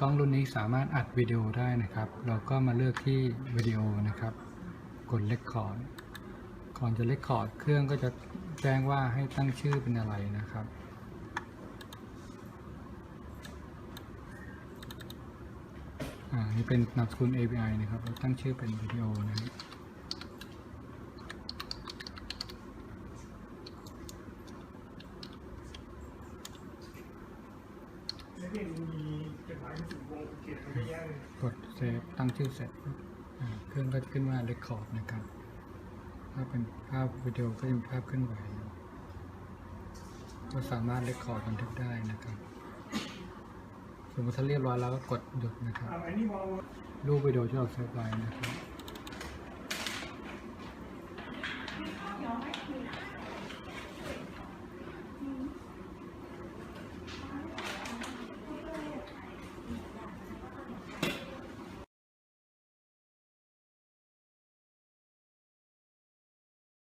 กล้องรุ่นนี้สามารถอัดวิดีโอได้นะครับ เราก็มาเลือกที่วิดีโอนะครับ กด Record ก่อนจะ Record เครื่องก็จะแจ้งว่าให้ตั้งชื่อเป็นอะไรนะครับ อ่า นี่เป็นนามสกุล API นะครับ เราตั้งชื่อเป็นวิดีโอนะครับเกดเซฟตั้งชื่อเสร็จเครื่องก็จะขึ้นว่า Record นะครับ ถ้าเป็นภาพวิดีโอก็จะมีภาพขึ้นไหวก็สามารถเรคคอร์ดบันทึกได้นะครับสมมติถ้าเรียบร้อยแล้วก็กดหยุดนะครับรูปวิดีโอที่เราเซฟไว้นะครับ